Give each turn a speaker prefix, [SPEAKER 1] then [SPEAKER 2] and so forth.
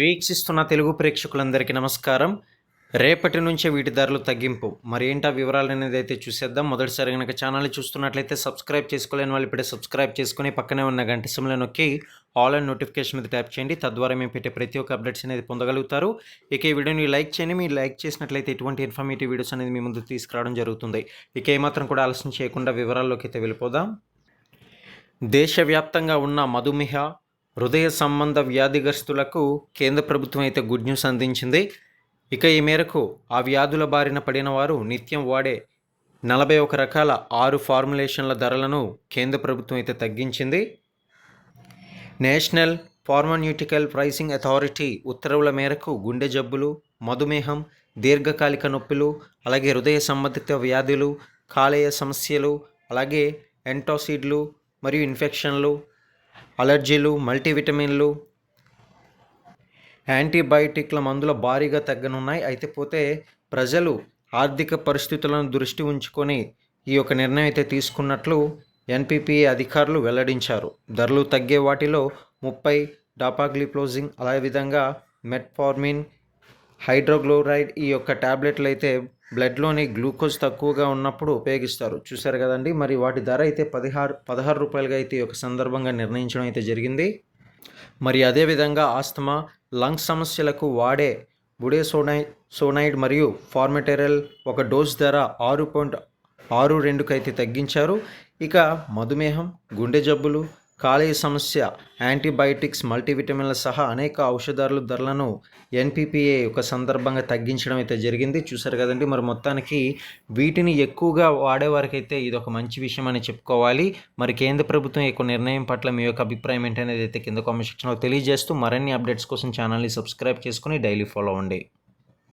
[SPEAKER 1] వీక్షిస్తున్న తెలుగు ప్రేక్షకులందరికీ నమస్కారం. రేపటి నుంచే వీటి ధరలు తగ్గింపు. మరి ఏంటా వివరాలు అనేది అయితే చూసేద్దాం. మొదటిసారి కనుక ఛానల్ చూస్తున్నట్లయితే సబ్స్క్రైబ్ చేసుకోలేని వాళ్ళు ఇప్పుడే సబ్స్క్రైబ్ చేసుకుని పక్కనే ఉన్న గంట సిమ్లో నొక్కి ఆల్ అండ్ నోటిఫికేషన్ మీద ట్యాప్ చేయండి. తద్వారా మేము పెట్టే ప్రతి ఒక్క అప్డేట్స్ అనేది పొందగలుగుతారు. ఇక ఈ వీడియోని లైక్ చేయండి. మీరు లైక్ చేసినట్లయితే ఎటువంటి ఇన్ఫర్మేటివ్ వీడియోస్ అనేది మీ ముందు తీసుకురావడం జరుగుతుంది. ఇక ఏమాత్రం కూడా ఆలస్యం చేయకుండా వివరాల్లోకి అయితే వెళ్ళిపోదాం. దేశవ్యాప్తంగా ఉన్న మధుమేహ హృదయ సంబంధ వ్యాధిగ్రస్తులకు కేంద్ర ప్రభుత్వం అయితే గుడ్ న్యూస్ అందించింది. ఇక ఈ మేరకు ఆ వ్యాధుల బారిన పడిన వారు నిత్యం వాడే నలభై ఒక రకాల ఆరు ఫార్ములేషన్ల ధరలను కేంద్ర ప్రభుత్వం అయితే తగ్గించింది. నేషనల్ ఫార్మాన్యూటికల్ ప్రైసింగ్ అథారిటీ ఉత్తర్వుల మేరకు గుండె జబ్బులు మధుమేహం దీర్ఘకాలిక నొప్పులు అలాగే హృదయ సంబంధిత వ్యాధులు కాలేయ సమస్యలు అలాగే ఎంటాసిడ్లు మరియు ఇన్ఫెక్షన్లు అలర్జీలు మల్టీవిటమిన్లు యాంటీబయాటిక్ల మందుల భారీగా తగ్గనున్నాయి. అయితే పోతే ప్రజలు ఆర్థిక పరిస్థితులను దృష్టి ఉంచుకొని ఈ యొక్క నిర్ణయం అయితే తీసుకున్నట్లు ఎన్పిపిఏ అధికారులు వెల్లడించారు. ధరలు తగ్గే వాటిలో ముప్పై డాపాగ్లిప్లోజింగ్ అదేవిధంగా మెట్ఫార్మిన్ హైడ్రోక్లోరైడ్ ఈ యొక్క ట్యాబ్లెట్లు అయితే బ్లడ్లోని గ్లూకోజ్ తక్కువగా ఉన్నప్పుడు ఉపయోగిస్తారు. చూసారు కదండి మరి వాటి ధర అయితే పదిహారు పదహారు రూపాయలుగా అయితే ఒక సందర్భంగా నిర్ణయించడం అయితే జరిగింది. మరి అదేవిధంగా ఆస్తమా లంగ్ సమస్యలకు వాడే బుడే సోనై సోనైడ్ మరియు ఫార్మెటెరల్ ఒక డోస్ ధర ఆరు పాయింట్ ఆరు రెండుకైతే అయితే తగ్గించారు. ఇక మధుమేహం గుండె జబ్బులు కాలేయ సమస్య యాంటీబయాటిక్స్ మల్టీవిటమిన్ల సహా అనేక ఔషధాల ధరలను ఎన్పిపిఏ ఒక సందర్భంగా తగ్గించడం అయితే జరిగింది. చూసారు కదండి మరి మొత్తానికి వీటిని ఎక్కువగా వాడేవారికైతే ఇది ఒక మంచి విషయం అని చెప్పుకోవాలి. మరి కేంద్ర ప్రభుత్వం యొక్క నిర్ణయం పట్ల మీ యొక్క అభిప్రాయం ఏంటనేది అయితే కింద కామెంట్ సెక్షన్లో తెలియజేస్తూ మరిన్ని అప్డేట్స్ కోసం ఛానల్ని సబ్స్క్రైబ్ చేసుకుని డైలీ ఫాలో అవ్వండి.